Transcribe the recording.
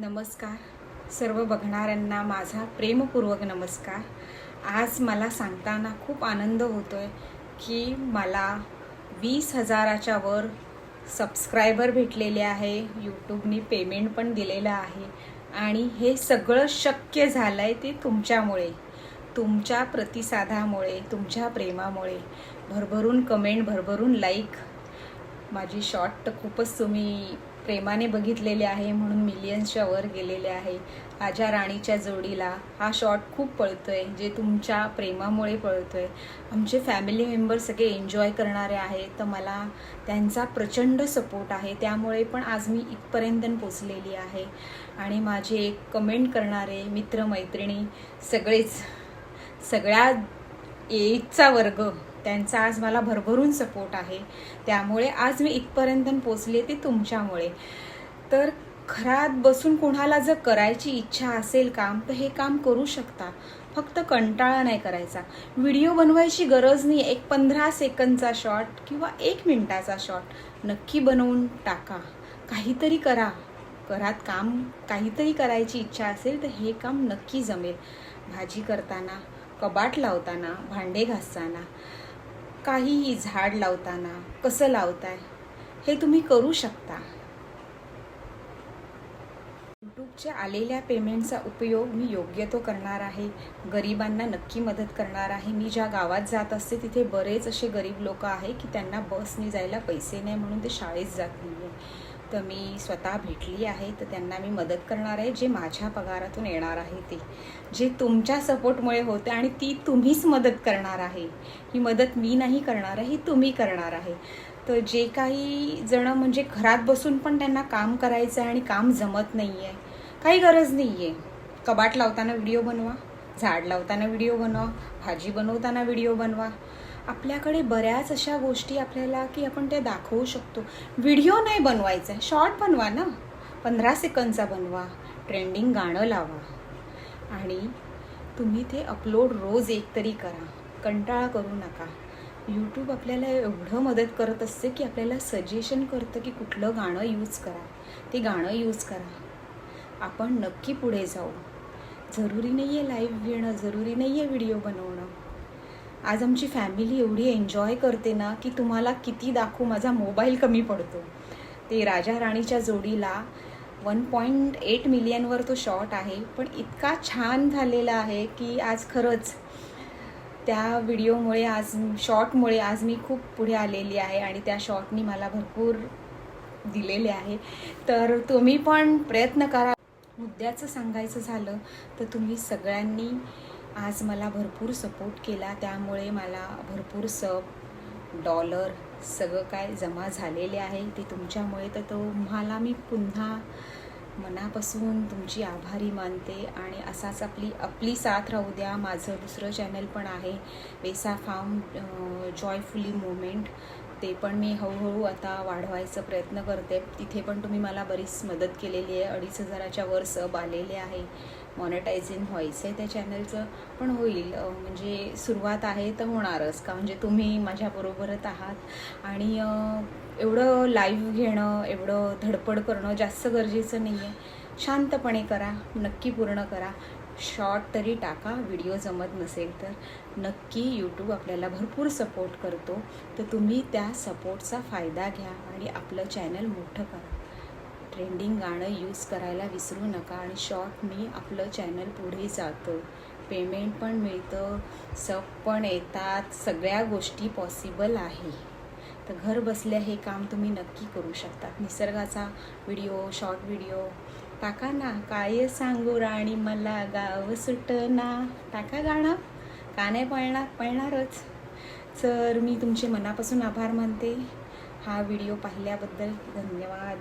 नमस्कार. सर्व बघणाऱ्यांना माझा प्रेमपूर्वक नमस्कार. आज मला सांगताना खूप आनंद होतोय की मला वीस हजाराच्या वर सबस्क्रायबर भेटलेले आहे यूट्यूबनी पेमेंट पण दिलेलं आहे आणि हे सगळं शक्य झालं आहे ते तुमच्यामुळे तुमच्या प्रतिसादामुळे तुमच्या प्रेमामुळे. भरभरून कमेंट भरभरून लाईक माझी शॉर्ट तर खूपच तुम्ही प्रेमाने बघितलेले आहे म्हणून मिलियन्सच्या वर गेलेले आहे. राजा राणीच्या जोडीला हा शॉट खूप पळतोय जे तुमच्या प्रेमामुळे पळतोय. आमचे फॅमिली मेंबर सगळे एन्जॉय करणारे आहेत तर मला त्यांचा प्रचंड सपोर्ट आहे. त्यामुळे पण आज मी इथपर्यंत पोचलेली आहे. आणि माझे एक कमेंट करणारे मित्रमैत्रिणी सगळेच सगळ्या एजचा वर्ग त्यांचा आज मला भरभरून सपोर्ट आहे. त्यामुळे आज मी इथपर्यंत पोचले ते तुमच्यामुळे. तर घरात बसून कोणाला जर करायची इच्छा असेल काम तर हे काम करू शकता. फक्त कंटाळा नाही करायचा. व्हिडिओ बनवायची गरज नाही एक पंधरा सेकंदचा शॉट किंवा एक मिनिटाचा शॉट नक्की बनवून टाका. काहीतरी करा. घरात काम काहीतरी करायची इच्छा असेल तर हे काम नक्की जमेल. भाजी करताना कबाट लावताना भांडे घासताना. काहीही झाड लावताना कसं लावताय हे तुम्ही करू शकता. यूट्यूबच्या आलेल्या पेमेंटचा उपयोग मी योग्य तो करणार आहे गरिबांना नक्की मदत करणार आहे. मी ज्या गावात जात असते तिथे बरेच असे गरीब लोक आहे की त्यांना बसने जायला पैसे नाही म्हणून ते शाळेत जात नाही. तर मी स्वतः भेटली आहे तर त्यांना मी मदत करणार आहे जे माझ्या पगारातून येणार आहे ते. जे तुमच्या सपोर्टमुळे होते आणि ती तुम्हीच मदत करणार आहे. ही मदत मी नाही करणार आहे ही तुम्ही करणार आहे. तर जे काही जणं म्हणजे घरात बसून पण त्यांना काम करायचं आहे आणि काम जमत नाही आहे काही गरज नाही आहे कबाट लावताना व्हिडिओ बनवा झाड लावताना व्हिडिओ बनवा भाजी बनवताना व्हिडिओ बनवा. आपल्याकडे बऱ्याच अशा गोष्टी आपल्याला की आपण त्या दाखवू शकतो. व्हिडिओ नाही बनवायचा आहे शॉर्ट बनवा ना. पंधरा सेकंदचा बनवा ट्रेंडिंग गाणं लावा. आणि तुम्ही ते अपलोड रोज एक तरी करा. कंटाळा करू नका. यूट्यूब आपल्याला एवढं मदत करत असते की आपल्याला सजेशन करतं की कुठलं गाणं यूज करा. ते गाणं यूज करा. आपण नक्की पुढे जाऊ. जरुरी नाही आहे लाईव्ह घेणं जरुरी नाही आहे व्हिडिओ बनवणं. आज आमची फॅमिली एवढी एन्जॉय करते ना की तुम्हाला किती दाखवू माझा मोबाईल कमी पडतो. ते राजा राणीच्या जोडीला वन पॉईंट एट मिलियनवर तो शॉट आहे पण इतका छान झालेला आहे की आज खरंच त्या व्हिडिओमुळे आज शॉटमुळे आज मी खूप पुढे आलेली आहे आणि त्या शॉटनी मला भरपूर दिलेले आहे. तर तुम्ही पण प्रयत्न करा. मुद्द्याचं सांगायचं झालं तर तुम्ही सगळ्यांनी आज मला भरपूर सपोर्ट केला. त्यामुळे मला भरपूर सब डॉलर सगळं काय जमा झालेले आहे. ते तुमच्यामुळे तर तुम्हाला मी पुन्हा मनापासून तुमची आभारी मानते. आणि असाच आपली आपली साथ राहू द्या. माझं दुसरं चॅनल पण आहे. वेसा फार्म जॉयफुली मुवमेंट ते पण मी हळूहळू आता वाढवायचा प्रयत्न करते. तिथे पण तुम्ही मला बरीच मदत केलेली आहे. अडीच हजाराच्या वर सब आलेले आहे. मॉनिटायझिंग व्हायचं आहे त्या चॅनलचं पण होईल. म्हणजे सुरुवात आहे तर होणारच. का म्हणजे तुम्ही माझ्याबरोबरच आहात. आणि एवढं लाईव्ह घेणं एवढं धडपड करणं जास्त गरजेचं नाही आहे शांतपणे करा. नक्की पूर्ण करा. शॉर्ट तरी टाका व्हिडिओ जमत नसेल तर. नक्की यूट्यूब आपल्याला भरपूर सपोर्ट करतो. तर तुम्ही त्या सपोर्टचा फायदा घ्या आणि आपलं चॅनल मोठं करा. ट्रेंडिंग गाणं यूज करायला विसरू नका आणि शॉर्टनी आपलं चॅनल पुढे जातं. पेमेंट पण मिळतं सब पण येतात सगळ्या गोष्टी पॉसिबल आहे. तर घर बसल्या हे काम तुम्ही नक्की करू शकतात निसर्गाचा व्हिडिओ शॉर्ट व्हिडिओ टाका ना काय सांगू राणी मला गाव सुटना. टाका गाणं का नाही पळणार पळणारच. तर मी तुमचे मनापासून आभार मानते. हा व्हिडिओ पाहिल्याबद्दल धन्यवाद.